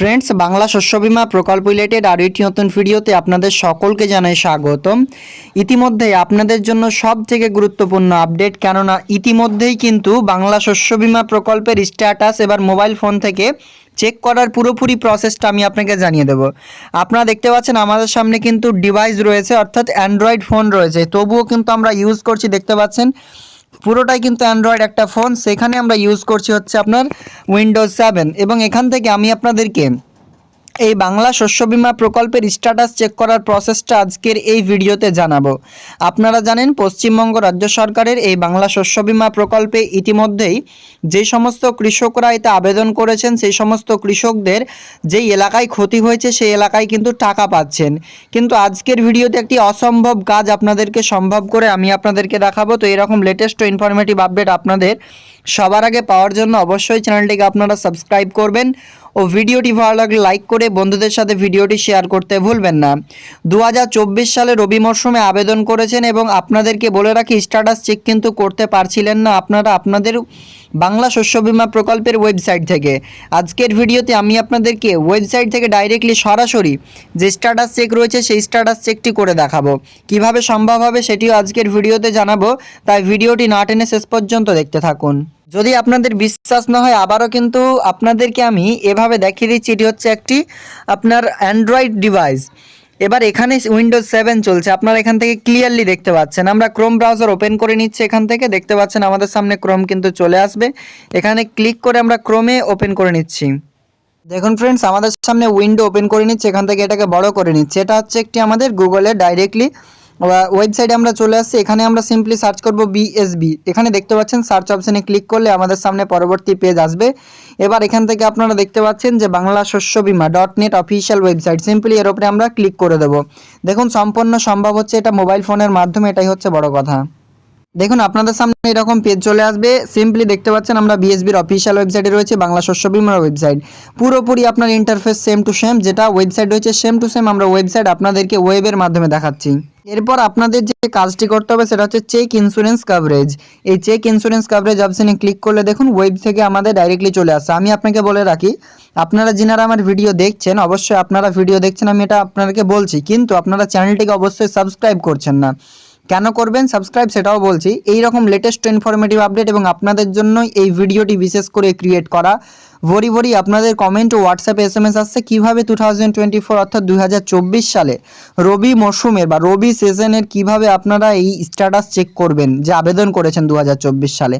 Friends Bangla শস্য বিমা প্রকল্প রিলেটেড আরও একটি নতুন ভিডিওতে আপনাদের সকলকে জানাই স্বাগতম। ইতিমধ্যে আপনাদের জন্য সব থেকে গুরুত্বপূর্ণ আপডেট কেননা ইতিমধ্যেই কিন্তু বাংলা শস্য বিমা প্রকল্পের স্ট্যাটাস এবার মোবাইল ফোন থেকে চেক করার পুরোপুরি প্রসেসটা আমি আপনাকে জানিয়ে দেবো। আপনারা দেখতে পাচ্ছেন আমাদের সামনে কিন্তু ডিভাইস রয়েছে, অর্থাৎ অ্যান্ড্রয়েড ফোন রয়েছে। তবুও কিন্তু আমরা ইউজ করছি, দেখতে পাচ্ছেন? পুরোটাই কিন্তু অ্যান্ড্রয়েড একটা ফোন সেখানে আমরা ইউজ করছি হচ্ছে আপনার উইন্ডোজ সেভেন এবং এখান থেকে আমি আপনাদেরকে এই বাংলা শস্য বিমা প্রকল্পের স্ট্যাটাস চেক করার প্রসেসটা আজকের এই ভিডিওতে জানাব। আপনারা জানেন, পশ্চিমবঙ্গ রাজ্য সরকারের এই বাংলা শস্য বিমা প্রকল্পে ইতিমধ্যেই যে সমস্ত কৃষকরা এতে আবেদন করেছেন, সেই সমস্ত কৃষকদের যেই এলাকায় ক্ষতি হয়েছে, সেই এলাকায় কিন্তু টাকা পাচ্ছেন। কিন্তু আজকের ভিডিওতে একটি অসম্ভব কাজ আপনাদেরকে সম্ভব করে আমি আপনাদেরকে দেখাবো। তো এরকম লেটেস্ট ইনফরমেটিভ আপডেট আপনাদের সবার আগে পাওয়ার জন্য অবশ্যই চ্যানেলটিকে আপনারা সাবস্ক্রাইব করবেন। ও ভিডিওটি ভালো লাগলে লাইক করে বন্ধুদের সাথে ভিডিওটি শেয়ার করতে ভুলবেন না। দু হাজার চব্বিশ সালে রবি মরশুমে আবেদন করেছেন এবং আপনাদেরকে বলে রাখি, স্ট্যাটাস চেক কিন্তু করতে পারছিলেন না আপনারা আপনাদের বাংলা শস্য বীমা প্রকল্পের ওয়েবসাইট থেকে। আজকের ভিডিওতে আমি আপনাদেরকে ওয়েবসাইট থেকে ডাইরেক্টলি সরাসরি যে স্ট্যাটাস চেক রয়েছে, সেই স্ট্যাটাস চেকটি করে দেখাবো। কীভাবে সম্ভব হবে সেটিও আজকের ভিডিওতে জানাব, তাই ভিডিওটি না টেনে শেষ পর্যন্ত দেখতে থাকুন। যদি আপনাদের বিশ্বাস না হয়, আবারও কিন্তু আপনাদেরকে আমি এভাবে দেখিয়ে দিচ্ছি, এটি হচ্ছে একটি আপনার অ্যান্ড্রয়েড ডিভাইস এবার এখানে উইন্ডোজ সেভেন চলছে। আপনারা এখান থেকে ক্লিয়ারলি দেখতে পাচ্ছেন। আমরা ক্রোম ব্রাউজার ওপেন করে নিচ্ছি এখান থেকে। দেখতে পাচ্ছেন আমাদের সামনে ক্রোম কিন্তু চলে আসবে। এখানে ক্লিক করে আমরা ক্রোমে ওপেন করে নিচ্ছি। দেখুন ফ্রেন্ডস আমাদের সামনে উইন্ডো ওপেন করে নিচ্ছে। এখান থেকে এটাকে বড় করে নিচ্ছে। এটা হচ্ছে একটি আমাদের গুগলে ডাইরেক্টলি ওয়েবসাইটে আমরা চলে আসছি। এখানে আমরা সিম্পলি সার্চ করব বিএসবি এখানে দেখতে পাচ্ছেন সার্চ অপশানে ক্লিক করলে আমাদের সামনে পরবর্তী পেজ আসবে। এবার এখান থেকে আপনারা দেখতে পাচ্ছেন যে Bangla Shasya Bima dot net official website simply এর উপরে আমরা ক্লিক করে দেবো। দেখুন, সম্পূর্ণ সম্ভব হচ্ছে এটা মোবাইল ফোনের মাধ্যমে, এটাই হচ্ছে বড় কথা। দেখুন, আপনাদের সামনে এরকম পেজ চলে আসবে। সিম্পলি দেখতে পাচ্ছেন আমরা বিএসবির অফিসিয়াল ওয়েবসাইটে রয়েছে, বাংলা শস্য বিমার ওয়েবসাইট পুরোপুরি আপনার ইন্টারফেস সেম টু সেম যেটা ওয়েবসাইট রয়েছে সেম টু সেম আমরা ওয়েবসাইট আপনাদেরকে ওয়েবের মাধ্যমে দেখাচ্ছি। এরপর আপনাদের যে কাজটি করতে হবে সেটা হচ্ছে চেক ইন্স্যুরেন্স কভারেজ এই চেক ইন্স্যুরেন্স কভারেজ অপশানে ক্লিক করলে দেখুন ওয়েব থেকে আমাদের ডাইরেক্টলি চলে আসছে। আমি আপনাকে বলে রাখি, আপনারা যিনারা আমার ভিডিও দেখছেন, অবশ্যই আপনারা ভিডিও দেখছেন, আমি এটা আপনাদেরকে বলছি। কিন্তু আপনারা চ্যানেলটিকে অবশ্যই সাবস্ক্রাইব করছেন না। কেন করবেন? সাবস্ক্রাইব সেটাও বলছি। এই রকম লেটেস্ট ইনফরমেটিভ আপডেট এবং আপনাদের জন্যই এই ভিডিওটি বিশেষ করে ক্রিয়েট করা। ভরি ভরি আপনাদের কমেন্ট ও হোয়াটসঅ্যাপে এস এম এস আসছে। কীভাবে টু থাউজেন্ড টোয়েন্টি ফোর অর্থাৎ দুই হাজার চব্বিশ সালে রবি মরশুমের বা রবি সিজনের কীভাবে আপনারা এই স্ট্যাটাস চেক করবেন? যে আবেদন করেছেন দু হাজার চব্বিশ সালে।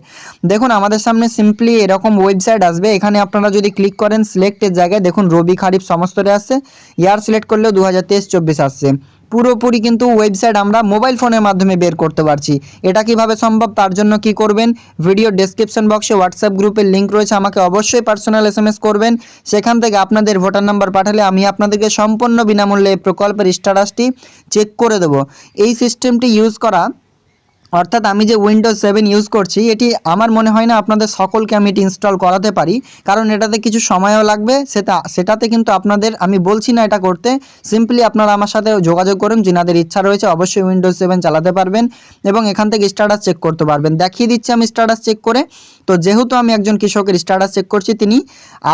দেখুন, আমাদের সামনে সিম্পলি এরকম ওয়েবসাইট আসবে। এখানে আপনারা যদি ক্লিক করেন সিলেক্টের জায়গায় দেখুন রবি খারিফ সমস্তটা আসছে। ইয়ার সিলেক্ট করলেও দু হাজার তেইশ চব্বিশ আসছে। পুরোপুরি কিন্তু ওয়েবসাইট আমরা মোবাইল ফোনের মাধ্যমে বের করতে পারছি। এটা কীভাবে সম্ভব তার জন্য কি করবেন? ভিডিও ডেসক্রিপশন বক্সে হোয়াটসঅ্যাপ গ্রুপের লিঙ্ক রয়েছে, আমাকে অবশ্যই পার্সোনাল এস করবেন। সেখান থেকে আপনাদের ভোটার নাম্বার পাঠালে আমি আপনাদেরকে সম্পূর্ণ বিনামূল্যে প্রকল্পের স্ট্যাটাসটি চেক করে দেবো। এই সিস্টেমটি ইউজ করা অর্থাৎ আমি যে উইন্ডোজ সেভেন ইউজ করছি, এটি আমার মনে হয় না আপনাদের সকলকে আমি এটি ইনস্টল করাতে পারি। কারণ এটাতে কিছু সময়ও লাগবে, সেটা, সেটাতে কিন্তু আপনাদের, আমি বলছি না এটা করতে সিম্পলি আপনারা আমার সাথে যোগাযোগ করুন, যিনাদের ইচ্ছা রয়েছে অবশ্যই উইন্ডোজ সেভেন চালাতে পারবেন এবং এখান থেকে স্ট্যাটাস চেক করতে পারবেন। দেখিয়ে দিচ্ছি আমি স্ট্যাটাস চেক করে। তো যেহেতু আমি একজন কৃষকের স্ট্যাটাস চেক করছি, তিনি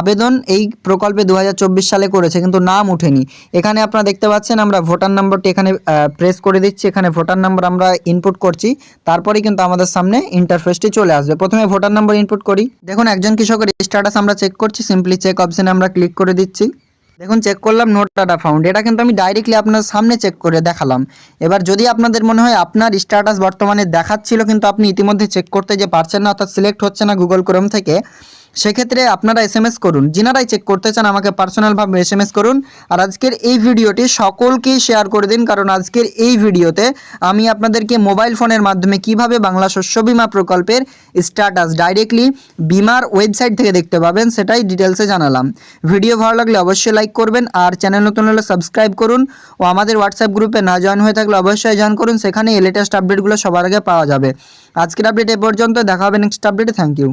আবেদন এই প্রকল্পে দু হাজার চব্বিশ সালে করেছে, কিন্তু নাম উঠেনি এখানে আপনারা দেখতে পাচ্ছেন, আমরা ভোটার নম্বরটি এখানে প্রেস করে দিচ্ছি। এখানে ভোটার নাম্বার আমরা ইনপুট করছি। তারপরে কিন্তু আমাদের সামনে ইন্টারফেসটি চলে আসবে। প্রথমে ভোটার নাম্বার ইনপুট করি। দেখুন, একজন কৃষকের স্ট্যাটাস আমরা চেক করছি। সিম্পলি চেক অপশানে আমরা ক্লিক করে দিচ্ছি। দেখুন চেক করলাম নোট ডাটা ফাউন্ড এটা কিন্তু আমি ডাইরেক্টলি আপনার সামনে চেক করে দেখালাম। এবার যদি আপনাদের মনে হয় আপনার স্ট্যাটাস বর্তমানে দেখাচ্ছিল, কিন্তু আপনি ইতিমধ্যে চেক করতে যে পারছেন না, অর্থাৎ সিলেক্ট হচ্ছে না গুগল ক্রোম থেকে সেক্ষেত্রে আপনারা এস এম এস করুন। যিনারাই চেক করতে চান, আমাকে পার্সোনালভাবে এস এম এস করুন। আর আজকের এই ভিডিওটি সকলকেই শেয়ার করে দিন, কারণ আজকের এই ভিডিওতে আমি আপনাদেরকে মোবাইল ফোনের মাধ্যমে কীভাবে বাংলা শস্য বিমা প্রকল্পের স্ট্যাটাস ডাইরেক্টলি বিমার ওয়েবসাইট থেকে দেখতে পাবেন, সেটাই ডিটেলসে জানালাম। ভিডিও ভালো লাগলে অবশ্যই লাইক করবেন, আর চ্যানেল নতুন হলে সাবস্ক্রাইব করুন। ও আমাদের হোয়াটসঅ্যাপ গ্রুপে না জয়েন হয়ে থাকলে অবশ্যই জয়েন করুন সেখানে লেটেস্ট আপডেটগুলো সবার আগে পাওয়া যাবে। আজকের আপডেট এ পর্যন্ত, দেখা হবে নেক্সট আপডেটে থ্যাংক ইউ